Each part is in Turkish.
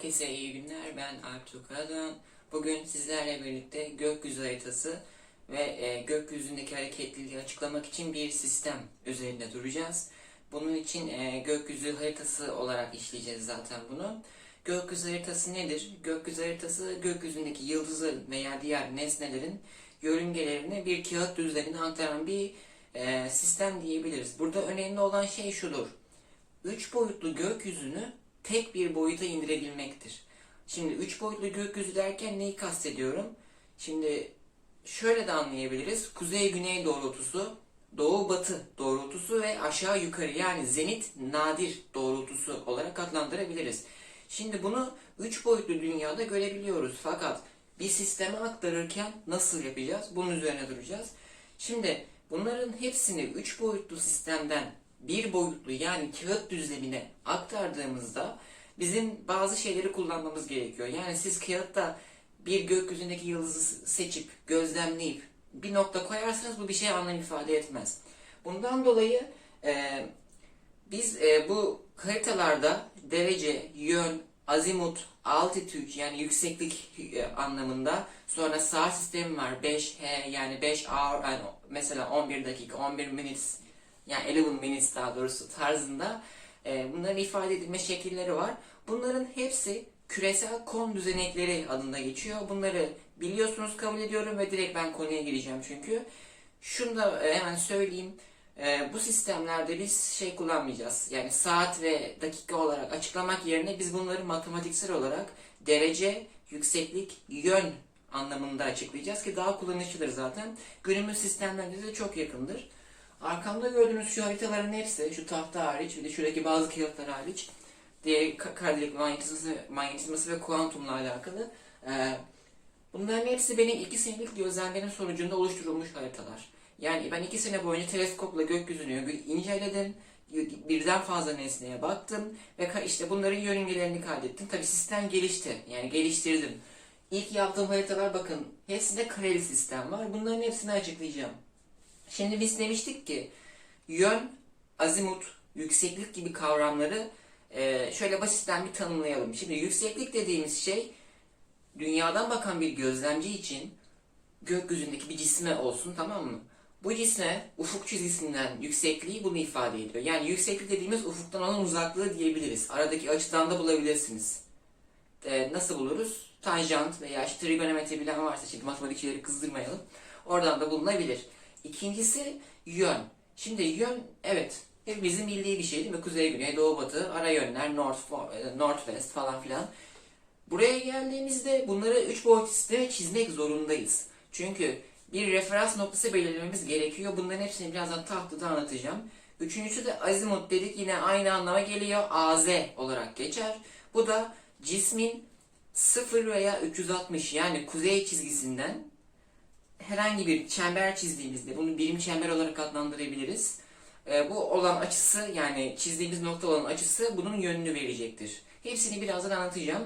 Herkese iyi günler. Ben Alp Karadan. Bugün sizlerle birlikte gökyüzü haritası ve e, gökyüzündeki hareketliliği açıklamak için bir sistem üzerinde duracağız. Bunun için e, gökyüzü haritası olarak işleyeceğiz zaten bunu. Gökyüzü haritası nedir? Gökyüzü haritası gökyüzündeki yıldızların veya diğer nesnelerin yörüngelerini bir kağıt düzlemine aktaran bir e, sistem diyebiliriz. Burada önemli olan şey şudur. Üç boyutlu gökyüzünü tek bir boyuta indirebilmektir. Şimdi üç boyutlu gökyüzü derken neyi kastediyorum? Şimdi şöyle de anlayabiliriz. Kuzey-güney doğrultusu, doğu-batı doğrultusu ve aşağı-yukarı yani zenit-nadir doğrultusu olarak adlandırabiliriz. Şimdi bunu üç boyutlu dünyada görebiliyoruz. Fakat bir sisteme aktarırken nasıl yapacağız? Bunun üzerine duracağız. Şimdi bunların hepsini üç boyutlu sistemden bir boyutlu yani kağıt düzlemine aktardığımızda bizim bazı şeyleri kullanmamız gerekiyor. Yani siz kağıtta bir gökyüzündeki yıldızı seçip gözlemleyip bir nokta koyarsanız bu bir şey anlam ifade etmez. Bundan dolayı e, biz e, bu haritalarda derece, yön, azimut, altitude yani yükseklik e, anlamında sonra saat sistemi var 5H yani 5 hour yani mesela 11 dakika 11 minutes yani 11 minutes daha doğrusu tarzında e, bunların ifade edilme şekilleri var. Bunların hepsi küresel kon düzenekleri adında geçiyor. Bunları biliyorsunuz kabul ediyorum ve direkt ben konuya gireceğim çünkü. Şunu da e, hemen söyleyeyim. E, bu sistemlerde biz şey kullanmayacağız. Yani saat ve dakika olarak açıklamak yerine biz bunları matematiksel olarak derece, yükseklik, yön anlamında açıklayacağız ki daha kullanışlıdır zaten. Günümüz sistemlerinde de çok yakındır. Arkamda gördüğünüz şu haritaların hepsi, şu tahta hariç, bir de şuradaki bazı kağıtlar hariç, diye kara delik manyetizması, manyetizması ve kuantumla alakalı. Ee, bunların hepsi benim iki senelik gözlemlerim sonucunda oluşturulmuş haritalar. Yani ben iki sene boyunca teleskopla gökyüzünü inceledim, birden fazla nesneye baktım ve işte bunların yörüngelerini kaydettim. Tabi sistem gelişti, yani geliştirdim. İlk yaptığım haritalar bakın, hepsinde kareli sistem var. Bunların hepsini açıklayacağım. Şimdi biz demiştik ki yön, azimut, yükseklik gibi kavramları e, şöyle basitten bir tanımlayalım. Şimdi yükseklik dediğimiz şey dünyadan bakan bir gözlemci için gökyüzündeki bir cisme olsun tamam mı? Bu cisme ufuk çizgisinden yüksekliği bunu ifade ediyor. Yani yükseklik dediğimiz ufuktan olan uzaklığı diyebiliriz. Aradaki açıdan da bulabilirsiniz. E, nasıl buluruz? Tanjant veya işte trigonometri bilen varsa şimdi matematikçileri kızdırmayalım. Oradan da bulunabilir. İkincisi yön. Şimdi yön evet hepimizin bildiği bir şey değil mi? Kuzey, güney, doğu, batı, ara yönler, north, for- north west falan filan. Buraya geldiğimizde bunları üç boyutlu sisteme çizmek zorundayız. Çünkü bir referans noktası belirlememiz gerekiyor. Bunların hepsini birazdan tahtada anlatacağım. Üçüncüsü de azimut dedik yine aynı anlama geliyor. AZ olarak geçer. Bu da cismin 0 veya 360 yani kuzey çizgisinden herhangi bir çember çizdiğimizde bunu birim çember olarak adlandırabiliriz. E, bu olan açısı yani çizdiğimiz nokta olan açısı bunun yönünü verecektir. Hepsini birazdan anlatacağım.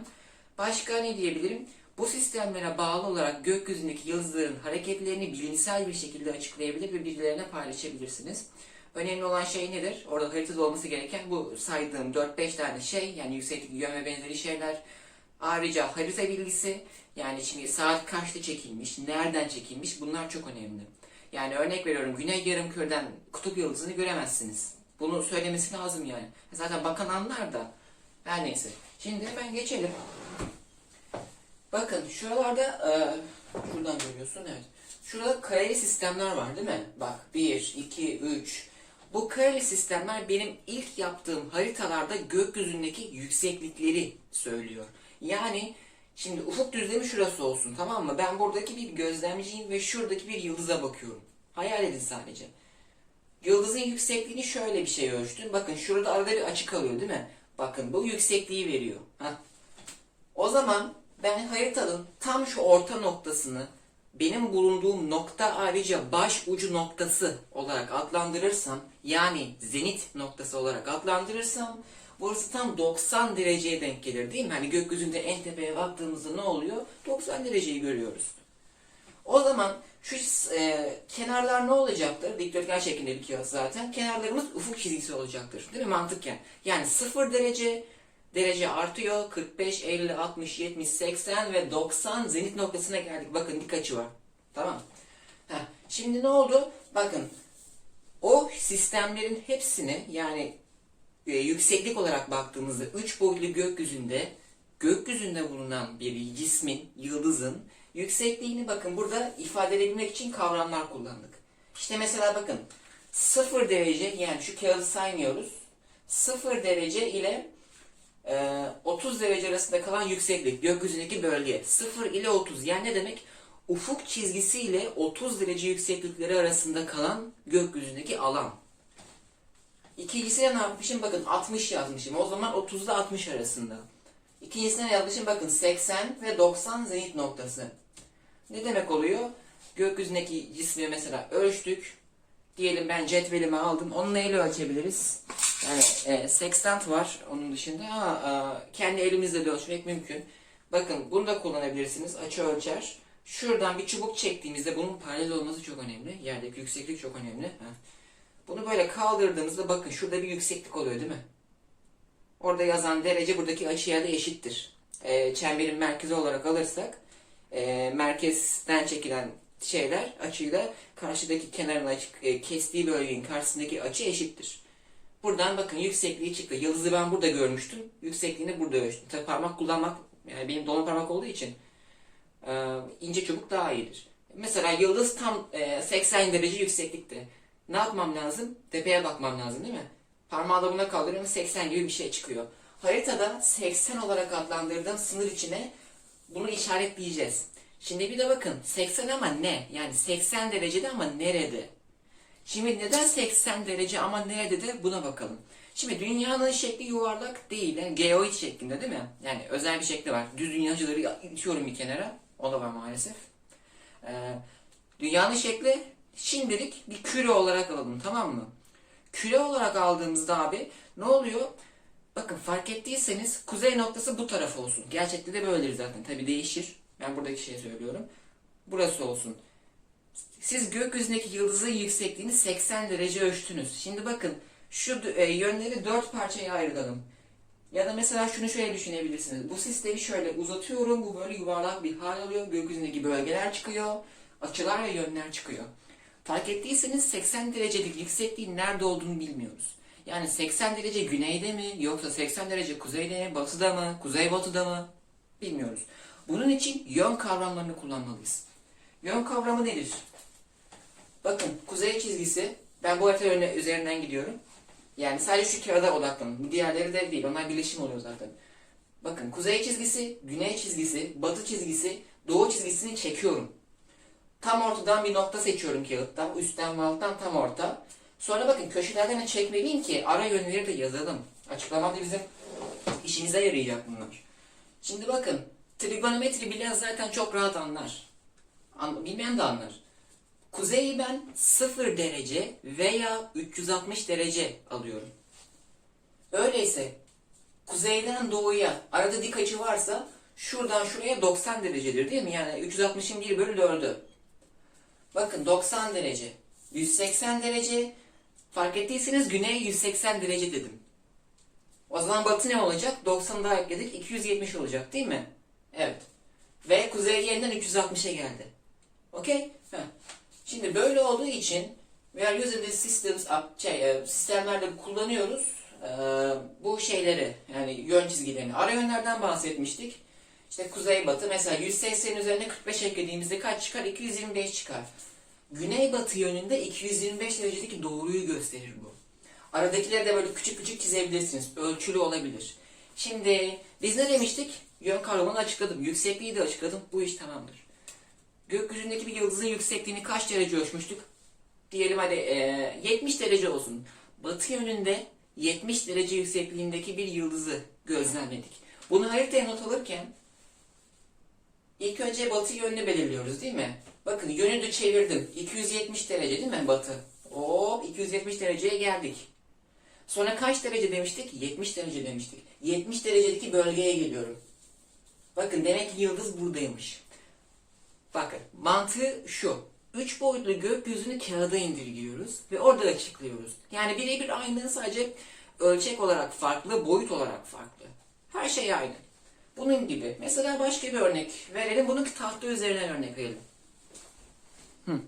Başka ne diyebilirim? Bu sistemlere bağlı olarak gökyüzündeki yıldızların hareketlerini bilimsel bir şekilde açıklayabilir ve birilerine paylaşabilirsiniz. Önemli olan şey nedir? Orada haritada olması gereken bu saydığım 4-5 tane şey yani yükseklik, yön ve benzeri şeyler. Ayrıca harita bilgisi yani şimdi saat kaçta çekilmiş, nereden çekilmiş bunlar çok önemli. Yani örnek veriyorum Güney Yarımküre'den kutup yıldızını göremezsiniz. Bunu söylemesi lazım yani. Zaten bakan anlar da. Her neyse. Şimdi hemen geçelim. Bakın şuralarda e, şuradan görüyorsun evet. Şurada kareli sistemler var değil mi? Bak 1, 2, 3. Bu kareli sistemler benim ilk yaptığım haritalarda gökyüzündeki yükseklikleri söylüyor. Yani şimdi ufuk düzlemi şurası olsun tamam mı? Ben buradaki bir gözlemciyim ve şuradaki bir yıldıza bakıyorum. Hayal edin sadece. Yıldızın yüksekliğini şöyle bir şey ölçtüm. Bakın şurada arada bir açık kalıyor değil mi? Bakın bu yüksekliği veriyor. Heh. O zaman ben haritanın tam şu orta noktasını benim bulunduğum nokta ayrıca baş ucu noktası olarak adlandırırsam yani zenit noktası olarak adlandırırsam burası tam 90 dereceye denk gelir değil mi? Hani gökyüzünde en tepeye baktığımızda ne oluyor? 90 dereceyi görüyoruz. O zaman şu e, kenarlar ne olacaktır? Dikdörtgen şeklinde bir kağıt zaten. Kenarlarımız ufuk çizgisi olacaktır. Değil mi mantıken? Yani 0 derece derece artıyor. 45, 50, 60, 70, 80 ve 90 zenit noktasına geldik. Bakın dik açı var. Tamam. Heh, şimdi ne oldu? Bakın o sistemlerin hepsini yani e, yükseklik olarak baktığımızda 3 boyutlu gökyüzünde gökyüzünde bulunan bir cismin, yıldızın yüksekliğini bakın burada ifade edebilmek için kavramlar kullandık. İşte mesela bakın 0 derece yani şu kağıdı saymıyoruz. 0 derece ile e, 30 derece arasında kalan yükseklik gökyüzündeki bölge 0 ile 30 yani ne demek? Ufuk çizgisi ile 30 derece yükseklikleri arasında kalan gökyüzündeki alan. İkincisine ne yapmışım? Bakın 60 yazmışım. O zaman 30 ile 60 arasında. İkincisine ne yazmışım? Bakın 80 ve 90 zenit noktası. Ne demek oluyor? Gökyüzündeki cismi mesela ölçtük. Diyelim ben cetvelimi aldım. Onu neyle ölçebiliriz? Yani e, sextant var onun dışında. Ama e, kendi elimizle de ölçmek mümkün. Bakın bunu da kullanabilirsiniz. Açı ölçer. Şuradan bir çubuk çektiğimizde bunun paralel olması çok önemli. Yerdeki yükseklik çok önemli. Ha. Bunu böyle kaldırdığımızda bakın şurada bir yükseklik oluyor değil mi? Orada yazan derece buradaki açıya da eşittir. E, çemberin merkezi olarak alırsak e, merkezden çekilen şeyler açıyla karşıdaki kenarın açı, e, kestiği bölgenin karşısındaki açı eşittir. Buradan bakın yüksekliği çıktı. Yıldızı ben burada görmüştüm. Yüksekliğini burada ölçtüm. Tabii parmak kullanmak yani benim dolma parmak olduğu için e, ince çubuk daha iyidir. Mesela yıldız tam e, 80 derece yükseklikte. Ne yapmam lazım? Tepeye bakmam lazım değil mi? Parmağı da buna kaldırıyorum 80 gibi bir şey çıkıyor. Haritada 80 olarak adlandırdığım sınır içine bunu işaretleyeceğiz. Şimdi bir de bakın 80 ama ne? Yani 80 derecede ama nerede? Şimdi neden 80 derece ama nerede de buna bakalım. Şimdi dünyanın şekli yuvarlak değil. Yani geoid şeklinde değil mi? Yani özel bir şekli var. Düz dünyacıları itiyorum bir kenara. O da var maalesef. Ee, dünyanın şekli şimdilik bir küre olarak alalım tamam mı? Küre olarak aldığımızda abi ne oluyor? Bakın fark ettiyseniz kuzey noktası bu taraf olsun. Gerçekte de böyledir zaten. Tabi değişir. Ben buradaki şeyi söylüyorum. Burası olsun. Siz gökyüzündeki yıldızın yüksekliğini 80 derece ölçtünüz. Şimdi bakın şu e, yönleri dört parçaya ayıralım. Ya da mesela şunu şöyle düşünebilirsiniz. Bu sistemi şöyle uzatıyorum. Bu böyle yuvarlak bir hal alıyor. Gökyüzündeki bölgeler çıkıyor. Açılar ve yönler çıkıyor. Fark ettiyseniz 80 derecelik yüksekliğin nerede olduğunu bilmiyoruz. Yani 80 derece güneyde mi yoksa 80 derece kuzeyde mi, batıda mı, kuzeybatıda mı bilmiyoruz. Bunun için yön kavramlarını kullanmalıyız. Yön kavramı nedir? Bakın kuzey çizgisi, ben bu harita üzerinden gidiyorum. Yani sadece şu kağıda odaklanın. Diğerleri de değil, onlar birleşim oluyor zaten. Bakın kuzey çizgisi, güney çizgisi, batı çizgisi, doğu çizgisini çekiyorum. Tam ortadan bir nokta seçiyorum kağıttan. Üstten ve alttan tam orta. Sonra bakın köşelerden de çekmeliyim ki ara yönleri de yazalım. Açıklamada bizim işimize yarayacak bunlar. Şimdi bakın trigonometri bilen zaten çok rahat anlar. An bilmeyen de anlar. Kuzeyi ben 0 derece veya 360 derece alıyorum. Öyleyse kuzeyden doğuya arada dik açı varsa şuradan şuraya 90 derecedir değil mi? Yani 360'ın 1 bölü 4'ü. Bakın 90 derece, 180 derece, fark ettiyseniz güney 180 derece dedim. O zaman batı ne olacak? 90 daha ekledik, 270 olacak değil mi? Evet. Ve kuzey yeniden 360'a geldi. Okey? Şimdi böyle olduğu için we are using these systems, şey, e, sistemlerde kullanıyoruz e, bu şeyleri yani yön çizgilerini. Ara yönlerden bahsetmiştik. İşte kuzey batı mesela 180 üzerine 45 eklediğimizde kaç çıkar? 225 çıkar. Güney batı yönünde 225 derecedeki doğruyu gösterir bu. Aradakileri de böyle küçük küçük çizebilirsiniz. Ölçülü olabilir. Şimdi biz ne demiştik? Yön kavramını açıkladım. Yüksekliği de açıkladım. Bu iş tamamdır. Gökyüzündeki bir yıldızın yüksekliğini kaç derece ölçmüştük? Diyelim hadi e, 70 derece olsun. Batı yönünde 70 derece yüksekliğindeki bir yıldızı gözlemledik. Bunu haritaya not alırken İlk önce batı yönünü belirliyoruz değil mi? Bakın yönü de çevirdim. 270 derece değil mi batı? Hop 270 dereceye geldik. Sonra kaç derece demiştik? 70 derece demiştik. 70 derecedeki bölgeye geliyorum. Bakın demek ki yıldız buradaymış. Bakın mantığı şu. Üç boyutlu gökyüzünü kağıda indirgiyoruz ve orada açıklıyoruz. Yani birebir aynı sadece ölçek olarak farklı, boyut olarak farklı. Her şey aynı. Bunun gibi. Mesela başka bir örnek verelim. Bunu tahta üzerinden örnek verelim. Hı.